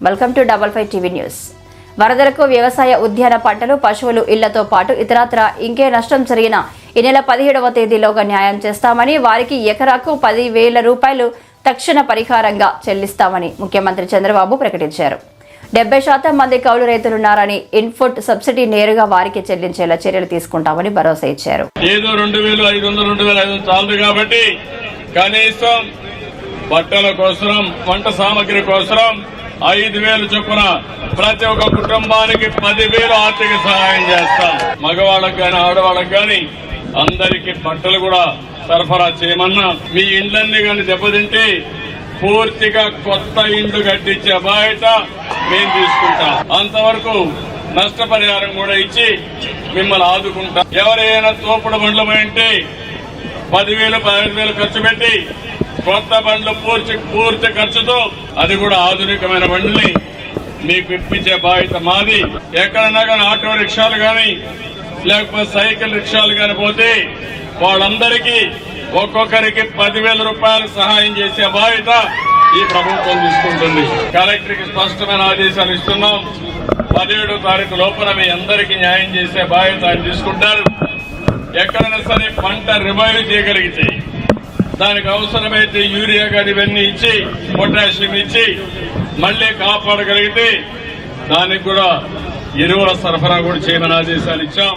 Welcome to double five TV news వరదలకు వ్యవసాయ ఉద్యాన పంటలు పశువులు ఇళ్ళతో పాటు ఇతరత్ర ఇంకే నష్టం జరిగిన ఈ నెల పదిహేడవ తేదీలోగా న్యాయం చేస్తామని వారికి ఎకరాకు పది వేల రూపాయలు తక్షణ పరిహారంగా చెల్లిస్తామని ముఖ్యమంత్రి చంద్రబాబు ప్రకటించారు. డెబ్బై శాతం మంది కౌలు రైతులున్నారని ఇన్పుట్ సబ్సిడీ నేరుగా వారికి చెల్లించేలా చర్యలు తీసుకుంటామని భరోసా ఇచ్చారు. ఏదో రెండు వేలు ఐదు వందలు రెండు వేల ఐదు వందలు చాలదు కాబట్టి కనీసం బట్టల కోసం వంట సామాగ్రి కోసం ఐదు వేలు చొప్పున ప్రతి ఒక్క కుటుంబానికి పదివేలు ఆర్థిక సహాయం చేస్తాం. మగవాళ్ళకి కానీ ఆడవాళ్ళకి కానీ అందరికి బట్టలు కూడా సరఫరా చేయమన్నా మీ ఇండ్లన్నీ కానీ దెబ్బతింటే పూర్తిగా కొత్త ఇండ్లు కట్టించే బాధ్యత మేము తీసుకుంటాం. అంతవరకు నష్టపరిహారం కూడా ఇచ్చి మిమ్మల్ని ఆదుకుంటాం. ఎవరైనా తోపుడు బండ్లు పదివేలు పదిహేను వేలు ఖర్చు పెట్టి కొత్త బండ్లు పూర్తి పూర్తి ఖర్చుతో అది కూడా ఆధునికమైన బండ్లని మీకు ఇప్పించే బాధ్యత మాది. ఎక్కడన్నా కానీ ఆటో రిక్షాలు కానీ లేకపోతే సైకిల్ రిక్షాలు కానీ పోతే వాళ్ళందరికీ ఒక్కొక్కరికి పదివేల రూపాయలు సహాయం చేసే బాధ్యత ఈ ప్రభుత్వం తీసుకుంటుంది. కలెక్టర్కి స్పష్టమైన ఆదేశాలు ఇస్తున్నాం. పదిహేడో తారీఖు లోపల మీ అందరికీ న్యాయం చేసే బాధ్యత ఆయన తీసుకుంటారు. ఎక్కడైనా సరే పంట రివైవ్ చేయగలిగితే దానికి అవసరమైతే యూరియా కానీ ఇవన్నీ ఇచ్చి పొటాషియం ఇచ్చి మళ్ళీ కాపాడగలిగితే దానికి కూడా ఎరువుల సరఫరా కూడా చేయమని ఆదేశాలు ఇచ్చాం.